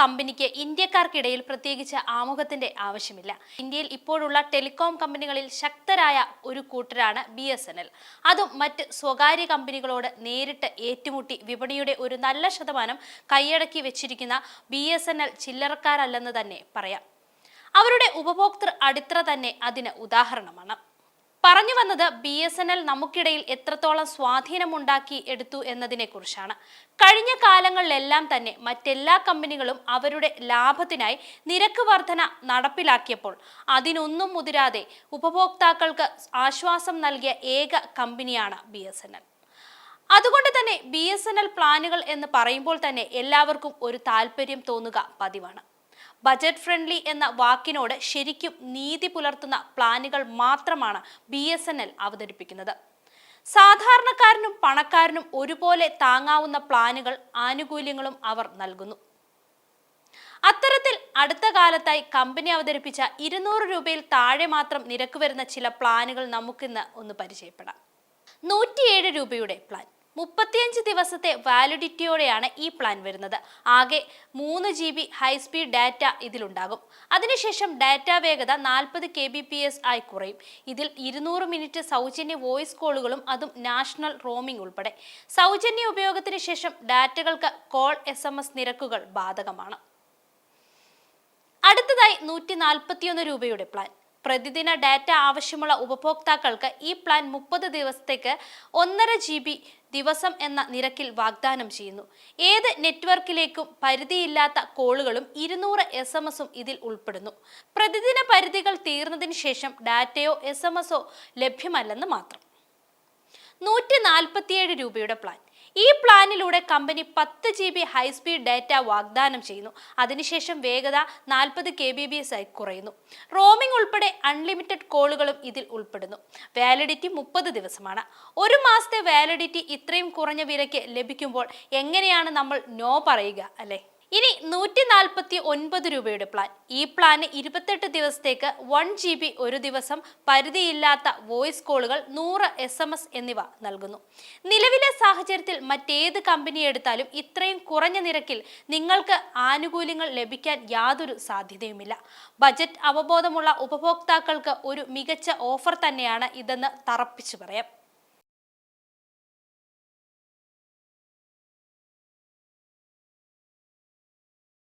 കമ്പനിക്ക് ഇന്ത്യക്കാർക്കിടയിൽ പ്രത്യേകിച്ച് ആമുഖത്തിന്റെ ആവശ്യമില്ല. ഇന്ത്യയിൽ ഇപ്പോഴുള്ള ടെലികോം കമ്പനികളിൽ ശക്തരായ ഒരു കൂട്ടരാണ് ബി എസ് എൻ എൽ. അതും മറ്റ് സ്വകാര്യ കമ്പനികളോട് നേരിട്ട് ഏറ്റുമുട്ടി വിപണിയുടെ ഒരു നല്ല ശതമാനം കൈയടക്കി വെച്ചിരിക്കുന്ന ബി എസ് എൻ എൽ ചില്ലറക്കാരല്ലെന്ന് തന്നെ പറയാം. അവരുടെ ഉപഭോക്തൃ അടിത്തറ തന്നെ അതിന് ഉദാഹരണമാണ്. പറഞ്ഞു വന്നത് ബി എസ് എൻ എൽ നമുക്കിടയിൽ എത്രത്തോളം സ്വാധീനമുണ്ടാക്കി എടുത്തു എന്നതിനെ കുറിച്ചാണ് കഴിഞ്ഞ കാലങ്ങളിലെല്ലാം തന്നെ മറ്റെല്ലാ കമ്പനികളും അവരുടെ ലാഭത്തിനായി നിരക്ക് വർധന നടപ്പിലാക്കിയപ്പോൾ അതിനൊന്നും മുതിരാതെ ഉപഭോക്താക്കൾക്ക് ആശ്വാസം നൽകിയ ഏക കമ്പനിയാണ് ബി എസ് എൻ എൽ. അതുകൊണ്ട് തന്നെ ബി എസ് എൻ എൽ പ്ലാനുകൾ എന്ന് പറയുമ്പോൾ തന്നെ എല്ലാവർക്കും ഒരു താല്പര്യം തോന്നുക പതിവാണ്. ബജറ്റ് ഫ്രണ്ട്ലി എന്ന വാക്കിനോട് ശരിക്കും നീതി പുലർത്തുന്ന പ്ലാനുകൾ മാത്രമാണ് ബി അവതരിപ്പിക്കുന്നത്. സാധാരണക്കാരനും പണക്കാരനും ഒരുപോലെ താങ്ങാവുന്ന പ്ലാനുകൾ ആനുകൂല്യങ്ങളും അവർ നൽകുന്നു. അത്തരത്തിൽ അടുത്ത കാലത്തായി കമ്പനി അവതരിപ്പിച്ച ഇരുന്നൂറ് രൂപയിൽ താഴെ മാത്രം നിരക്ക് വരുന്ന ചില പ്ലാനുകൾ നമുക്കിന്ന് ഒന്ന് പരിചയപ്പെടാം. നൂറ്റിയേഴ് രൂപയുടെ പ്ലാൻ. മുപ്പത്തിയഞ്ച് ദിവസത്തെ വാലിഡിറ്റിയോടെയാണ് ഈ പ്ലാൻ വരുന്നത്. ആകെ മൂന്ന് G B high speed data ഇതിലുണ്ടാകും. അതിനുശേഷം ഡാറ്റ വേഗത നാൽപ്പത് കെ ബി പി എസ് ആയി കുറയും. ഇതിൽ ഇരുന്നൂറ് മിനിറ്റ് സൗജന്യ വോയിസ് കോളുകളും അതും നാഷണൽ റോമിംഗ് ഉൾപ്പെടെ. സൗജന്യ ഉപയോഗത്തിന് ശേഷം ഡാറ്റകൾക്ക് കോൾ എസ് നിരക്കുകൾ ബാധകമാണ്. അടുത്തതായി നൂറ്റി നാൽപ്പത്തിയൊന്ന് രൂപയുടെ പ്ലാൻ. പ്രതിദിന ഡാറ്റ ആവശ്യമുള്ള ഉപഭോക്താക്കൾക്ക് ഈ പ്ലാൻ മുപ്പത് ദിവസത്തേക്ക് ഒന്നര ജി ബി ദിവസം എന്ന നിരക്കിൽ വാഗ്ദാനം ചെയ്യുന്നു. ഏത് നെറ്റ്വർക്കിലേക്കും പരിധിയില്ലാത്ത കോളുകളും ഇരുന്നൂറ് എസ് എം എസും ഇതിൽ ഉൾപ്പെടുന്നു. പ്രതിദിന പരിധികൾ തീർന്നതിന് ശേഷം ഡാറ്റയോ എസ് എം എസോ ലഭ്യമല്ലെന്ന് മാത്രം. നൂറ്റി നാൽപ്പത്തിയേഴ് രൂപയുടെ പ്ലാൻ. ഈ പ്ലാനിലൂടെ കമ്പനി പത്ത് G B high speed data വാഗ്ദാനം ചെയ്യുന്നു. അതിനുശേഷം വേഗത നാൽപ്പത് കെ ബി ബി എസ് ആയി കുറയുന്നു. റോമിംഗ് ഉൾപ്പെടെ അൺലിമിറ്റഡ് കോളുകളും ഇതിൽ ഉൾപ്പെടുന്നു. വാലിഡിറ്റി മുപ്പത് ദിവസമാണ്. ഒരു മാസത്തെ വാലിഡിറ്റി ഇത്രയും കുറഞ്ഞ വിലയ്ക്ക് ലഭിക്കുമ്പോൾ എങ്ങനെയാണ് നമ്മൾ നോ പറയുക അല്ലേ? ഇനി നൂറ്റി നാൽപ്പത്തി ഒൻപത് രൂപയുടെ പ്ലാൻ ഈ പ്ലാന് ഇരുപത്തെട്ട് ദിവസത്തേക്ക് വൺ ജി ബി ഒരു ദിവസം പരിധിയില്ലാത്ത വോയിസ് കോളുകൾ നൂറ് എസ് എം എസ് എന്നിവ നൽകുന്നു. നിലവിലെ സാഹചര്യത്തിൽ മറ്റേത് കമ്പനി എടുത്താലും ഇത്രയും കുറഞ്ഞ നിരക്കിൽ നിങ്ങൾക്ക് ആനുകൂല്യങ്ങൾ ലഭിക്കാൻ യാതൊരു സാധ്യതയുമില്ല. ബജറ്റ് അവബോധമുള്ള ഉപഭോക്താക്കൾക്ക് ഒരു മികച്ച ഓഫർ തന്നെയാണ് ഇതെന്ന് തറപ്പിച്ചു പറയാം.